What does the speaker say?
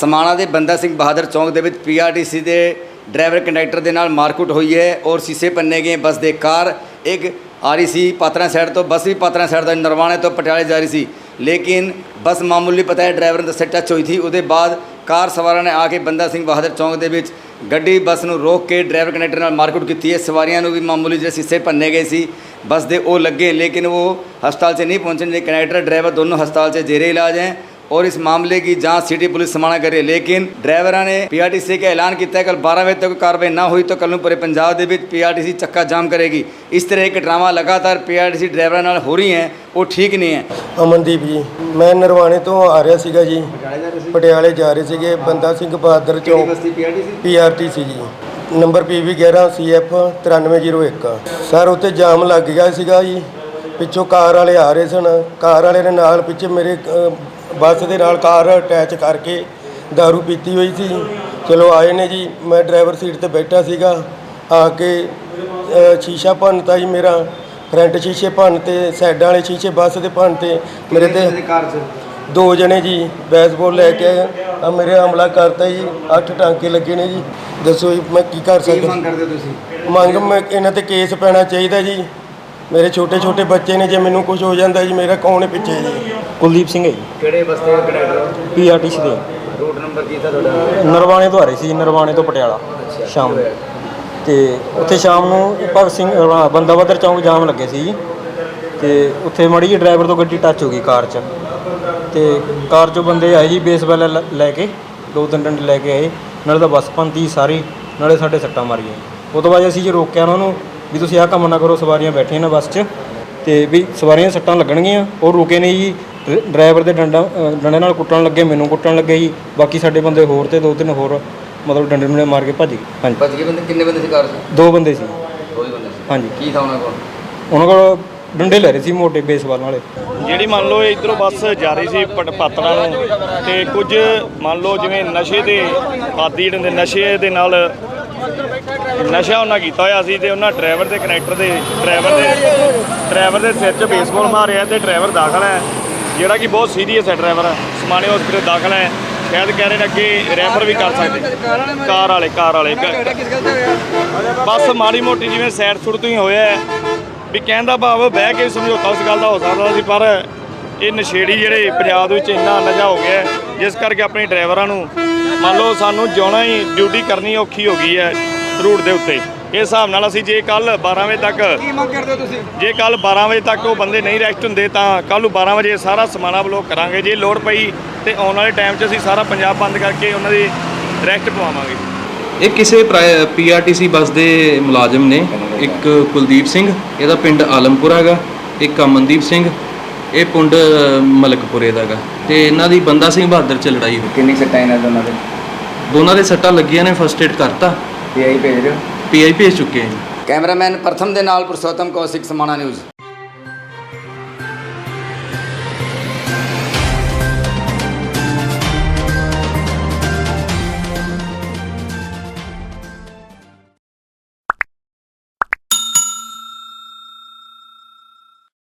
ਸਮਾਣਾ ਦੇ ਬੰਦਾ ਸਿੰਘ ਬਹਾਦਰ ਚੌਂਕ ਦੇ ਵਿੱਚ ਪੀਆਰਟੀਸੀ ਦੇ ਡਰਾਈਵਰ ਕੰਡਕਟਰ ਦੇ ਨਾਲ ਮਾਰਕੁੱਟ ਹੋਈ ਹੈ ਔਰ ਸੀਸੇ ਪੰਨੇ ਗਏ ਬੱਸ ਦੇ ਕਾਰ ਇੱਕ ਆਰਈਸੀ ਪਾਤਰਾ ਸਾਈਡ ਤੋਂ, ਬੱਸ ਵੀ ਪਾਤਰਾ ਸਾਈਡ ਦਾ ਨਰਵਾਣੇ ਤੋਂ ਪਟਿਆਲੇ ਜਾ ਰਹੀ ਸੀ। ਲੇਕਿਨ ਬੱਸ ਮਾਮੂਲੀ ਪਤਾ ਹੈ ਡਰਾਈਵਰ ਦੇ ਸੱਟ ਟੱਚ ਹੋਈ ਸੀ। ਉਹਦੇ ਬਾਅਦ ਕਾਰ ਸਵਾਰਾਂ ਨੇ ਆ ਕੇ ਬੰਦਾ ਸਿੰਘ ਬਹਾਦਰ ਚੌਂਕ ਦੇ ਵਿੱਚ ਗੱਡੀ, ਬੱਸ ਨੂੰ ਰੋਕ ਕੇ ਡਰਾਈਵਰ ਕੰਡਕਟਰ ਨਾਲ ਮਾਰਕੁੱਟ ਕੀਤੀ ਹੈ। ਸਵਾਰੀਆਂ ਨੂੰ ਵੀ ਮਾਮੂਲੀ ਜਿਹੜੇ ਸੀਸੇ ਭੰਨੇ ਗਏ ਸੀ, ਬੱਸ ਦੇ ਉਹ ਲੱਗੇ। ਲੇਕਿਨ ਉਹ ਹਸਪਤਾਲ 'ਚ ਨਹੀਂ ਪਹੁੰਚਣ ਦੇ ਕੰਡਕਟਰ, ਡਰਾਈਵਰ ਦੋਨੋਂ ਹਸਪਤਾਲ 'ਚ ਜੇਰੇ ਇਲਾਜ ਹੈ। और इस मामले की जांच सिटी पुलिस समाना कर रही है लेकिन ਡਰਾਈਵਰਾਂ ਨੇ ਪੀਆਰਟੀਸੀ ਕੇ ਐਲਾਨ ਕੀਤਾ ਹੈ ਕੱਲ 12 ਵਜੇ ਤੱਕ ਕਾਰਵਾਈ ਨਾ ਹੋਈ ਤਾਂ ਕੱਲ ਨੂੰ ਪੂਰੇ ਪੰਜਾਬ ਦੇ ਵਿੱਚ ਪੀਆਰਟੀਸੀ ਚੱਕਾ ਜਾਮ ਕਰੇਗੀ ਇਸ ਤਰ੍ਹਾਂ ਇੱਕ ਡਰਾਮਾ ਲਗਾਤਾਰ ਪੀਆਰਟੀਸੀ ਡਰਾਈਵਰਾਂ ਨਾਲ ਹੋ ਰਹੀ ਹੈ ਉਹ ਠੀਕ ਨਹੀਂ ਹੈ ਅਮਨਦੀਪ ਜੀ ਮੈਂ ਨਰਵਾਣੇ ਤੋਂ ਆ ਰਿਹਾ ਸੀਗਾ ਜੀ ਪਟਿਆਲੇ ਜਾ ਰਹੇ ਸੀਗੇ ਬੰਦਾ ਸਿੰਘ ਬਹਾਦਰ ਚੌਂਕ ਪੀਆਰਟੀਸੀ ਪੀਆਰਟੀਸੀ ਜੀ ਨੰਬਰ ਪੀਵੀ 11 ਸੀਐਫ 9301 ਸਰ ਉੱਤੇ ਜਾਮ ਲੱਗ ਗਿਆ ਸੀਗਾ ਜੀ ਪਿੱਛੋਂ ਕਾਰ ਵਾਲੇ ਆ ਰਹੇ ਸਨ। ਕਾਰ ਵਾਲੇ ਦੇ ਨਾਲ ਪਿੱਛੇ ਮੇਰੇ ਅ, ਬੱਸ ਦੇ ਨਾਲ ਕਾਰ ਅਟੈਚ ਕਰਕੇ दारू ਪੀਤੀ ਹੋਈ ਸੀ। ਚਲੋ ਆਏ ਨੇ ਜੀ ਮੈਂ ਡਰਾਈਵਰ ਸੀਟ ਤੇ ਬੈਠਾ ਸੀਗਾ। ਆ ਕੇ ਅ, ਸ਼ੀਸ਼ਾ ਭੰਨਤਾ ਜੀ ਮੇਰਾ। ਫਰੰਟ ਸ਼ੀਸ਼ੇ ਭੰਨ ਤੇ ਸਾਈਡਾਂ ਵਾਲੇ ਸ਼ੀਸ਼ੇ ਬੱਸ ਦੇ ਭੰਨ ਤੇ ਮੇਰੇ ਤੇ ਕਾਰ 'ਚ? ਦੋ ਜਣੇ ਜੀ ਬੈਸਬਾਲ ਲੈ ਕੇ ਆਏ। ਆ ਮੇਰੇ ਹਮਲਾ ਕਰਤਾ ਜੀ ਅੱਠ ਟਾਂਕੇ ਲੱਗੇ ਨੇ ਜੀ। ਦੱਸੋ ਜੀ ਮੈਂ ਕੀ ਕਰ ਕੀ ਸਕਦਾ? ਮੰਗ ਕਰਦੇ ਹੋ ਤੁਸੀਂ? ਮੰਗ ਮੈਂ ਇਹਨਾਂ ਤੇ ਕੇਸ ਪੈਣਾ ਚਾਹੀਦਾ ਜੀ। ਮੇਰੇ ਛੋਟੇ ਛੋਟੇ ਬੱਚੇ ਨੇ ਜੇ ਮੈਨੂੰ ਕੁਝ ਹੋ ਜਾਂਦਾ ਜੀ ਮੇਰਾ ਕੌਣ ਹੈ ਪਿੱਛੇ ਜੀ? ਕੁਲਦੀਪ ਸਿੰਘ ਹੈ ਜੀ। ਕਿਹੜੇ ਬੱਸ ਦੇ ਕੰਡਕਟਰ ਪੀਆਰਟੀਸੀ ਦੇ। ਰੂਟ ਨੰਬਰ ਕੀ था ਤੁਹਾਡਾ? ਨਰਵਾਣੇ ਤੋਂ ਆ ਰਹੇ ਸੀ ਨਰਵਾਣੇ ਤੋਂ ਪਟਿਆਲਾ ਸ਼ਾਮ ਨੂੰ। ਤੇ ਉੱਥੇ ਸ਼ਾਮ ਨੂੰ ਭਗਤ ਸਿੰਘ ਅਹ ਬੰਦਾਬਦਰ ਚੌਂਕ ਜਾਮ ਲੱਗੇ ਸੀ ਜੀ। ਤੇ ਉੱਥੇ ਮੜੀ ਜੀ ਡਰਾਈਵਰ ਤੋਂ ਗੱਡੀ ਟੱਚ ਹੋ ਗਈ ਕਾਰ 'ਚ। ਤੇ ਕਾਰ 'ਚੋਂ ਬੰਦੇ ਆਏ ਜੀ ਬੇਸਬਾਲ ਲੈ- ਲੈ ਕੇ ਦੋ ਤਿੰਨ ਡੰਡੇ ਲੈ ਕੇ ਆਏ। ਨਾਲੇ ਤਾਂ ਬੱਸ ਪੰਤੀ ਸਾਰੀ ਨਾਲੇ ਸਾਡੇ ਸੱਟਾਂ ਮਾਰੀਆਂ। ਉਹ ਤੋਂ ਬਾਅਦ ਅਸੀਂ ਜੀ ਰੋਕਿਆ ਉਹਨਾਂ ਨੂੰ ਵੀ ਤੁਸੀਂ ਆਹ ਕੰਮ ਨਾ ਕਰੋ ਸਵਾਰੀਆਂ ਬੈਠੀਆਂ ਨੇ ਬੱਸ 'ਚ ਤੇ ਵੀ ਸਵਾਰੀਆਂ ਸੱਟਾਂ ਲੱਗਣਗੀਆਂ ਉਹ ਰੁਕੇ ਨਹੀਂ ਜੀ। ਡਰਾਈਵਰ ਦੇ ਡੰਡਾ ਅ, ਡੰਡੇ ਨਾਲ ਕੁੱਟਣ ਲੱਗੇ ਮੈਨੂੰ ਕੁੱਟਣ ਲੱਗੇ ਜੀ। ਬਾਕੀ ਸਾਡੇ ਬੰਦੇ ਹੋਰ ਤੇ ਦੋ ਤਿੰਨ ਹੋਰ ਮਤਲਬ ਡੰਡੇ ਡੰਡੇ ਮਾਰ ਕੇ ਭੱਜ ਗਏ। ਹਾਂਜੀ। ਬੱਸ ਗਏ ਬੰਦੇ? ਕਿੰਨੇ ਬੰਦੇ ਸੀ ਕਾਰ 'ਚ? ਦੋ ਬੰਦੇ ਸੀ। ਦੋ ਹੀ ਬੰਦੇ ਸੀ। ਹਾਂਜੀ। ਕੀ ਥਾ ਉਹਨਾਂ ਕੋਲ? ਉਹਨਾਂ ਕੋਲ ਡੰਡੇ ਲੈ ਰਹੇ ਸੀ ਮੋਟੇ ਬੇਸਬਾਲ ਵਾਲੇ ਜਿਹੜੀ ਮੰਨ ਲਓ ਇਧਰੋਂ ਬੱਸ ਜਾ ਰਹੀ ਸੀ ਪਟ- ਪਾਤੜਾਂ ਨੂੰ ਤੇ ਕੁਝ ਮੰਨ ਲਓ ਜਿਵੇਂ ਨਸ਼ੇ ਦੇ ਆਦੀ ਜਿਹੜੇ ਨਸ਼ੇ ਦੇ ਨਾਲ ਨਸ਼ਾ ਉਹਨਾਂ ਕੀਤਾ ਹੋਇਆ ਸੀ ਤੇ ਉਹਨਾਂ ਡਰਾਈਵਰ ਦੇ ਕਨੈਕਟਰ ਦੇ ਡਰਾਈਵਰ ਦੇ ਡਰਾਈਵਰ ਦੇ ਸਿਰ 'ਚ ਬੇਸਬਾਲ ਮਾਰਿਆ ਤੇ ਡਰਾਈਵਰ ਦਾਖਲ ਹੈ। ਜਿਹੜਾ ਕਿ ਬਹੁਤ ਸੀਰੀਅਸ ਹੈ ਡਰਾਈਵਰ। ਸਮਾਣੇ ਹਸਪੀਟਲ ਦਾਖਲ ਹੈ। ਸ਼ਾਇਦ ਕਹਿ ਰਹੇ ਨੇ ਅੱਗੇ ਰੈਫਰ ਵੀ ਕਰ ਸਕਦੇ। ਕਾਰ ਵਾਲੇ ਕਾਰ ਵਾਲੇ। ਬਸ ਮਾੜੀ ਮੋਟੀ ਜਿਵੇਂ ਸਾਈਡ ਸੁੱਟ ਤੋਂ ਹੀ ਹੋਇਆ ਵੀ ਕਹਿਣ ਦਾ ਭਾਵ ਬਹਿ ਕੇ ਸਮਝੌਤਾ ਉਸ ਗੱਲ ਦਾ ਹੋ ਸਕਦਾ ਸੀ ਪਰ ਇਹ ਨਸ਼ੇੜੀ ਜਿਹੜੇ ਪੰਜਾਬ ਵਿੱਚ ਇੰਨਾ ਨਸ਼ਾ ਹੋ ਗਿਆ ਜਿਸ ਕਰਕੇ ਆਪਣੇ ਡਰਾਈਵਰਾਂ ਨੂੰ ਮੰਨ ਲਓ ਸਾਨੂੰ ਜਿਉਣਾ ਹੀ ਡਿਊਟੀ ਕਰਨੀ ਔਖੀ ਹੋ ਗਈ ਹੈ। ਰੂਟ ਦੇ ਉੱਤੇ। ਇਸ ਹਿਸਾਬ ਨਾਲ ਅਸੀਂ ਜੇ ਕੱਲ 12 ਵਜੇ ਤੱਕ ਕੀ ਮੰਗ ਕਰਦੇ ਹੋ ਤੁਸੀਂ? ਜੇ ਕੱਲ 12 ਵਜੇ ਤੱਕ ਉਹ ਬੰਦੇ ਨਹੀਂ ਰੈਸਟ ਹੁੰਦੇ ਤਾਂ ਕੱਲ ਨੂੰ 12 ਵਜੇ ਸਾਰਾ ਸਮਾਣਾ ਬਲੌਕ ਕਰਾਂਗੇ। ਜੇ ਲੋੜ ਪਈ ਤੇ ਆਉਣ ਵਾਲੇ ਟਾਈਮ 'ਚ ਅਸੀਂ ਸਾਰਾ ਪੰਜਾਬ ਬੰਦ ਕਰਕੇ ਉਹਨਾਂ ਦੀ ਰੈਸਟ ਪਵਾਵਾਂਗੇ। ਇਹ ਕਿਸੇ ਪੀਆਰਟੀਸੀ ਬੱਸ ਦੇ ਮੁਲਾਜ਼ਮ ਨੇ ਇੱਕ ਕੁਲਦੀਪ ਸਿੰਘ ਇਹਦਾ ਪਿੰਡ ਆਲਮਪੁਰ ਹੈਗਾ ਇੱਕ ਅਮਨਦੀਪ ਸਿੰਘ ਇਹ ਪਿੰਡ ਮਲਕਪੁਰੇ ਦਾ ਹੈਗਾ ਤੇ ਇਹਨਾਂ ਦੀ ਬੰਦਾ ਸਿੰਘ ਬਹਾਦਰ ਚ ਲੜਾਈ ਹੋਈ। ਕਿੰਨੀ ਸੱਟਾਂ ਇਹਨਾਂ ਦੋਨਾਂ ਦੇ? ਦੋਨਾਂ ਦੇ ਸੱਟਾਂ ਲੱਗੀਆਂ ਨੇ ਫਸਟ ਏਡ ਕਰਤਾ। ਪੀਆਈ ਭੇਜ ਰਹੇ ਹੋ ਪੀਆਈ ਭੇਜ ਚੁੱਕੇ ਜੀ। ਕੈਮਰਾਮੈਨ ਪ੍ਰਥਮ ਦੇ ਨਾਲ ਪੁਰਸ਼ੋਤਮ ਕੌਸ਼ਿਕ ਸਮਾਣਾ ਨਿਊਜ਼।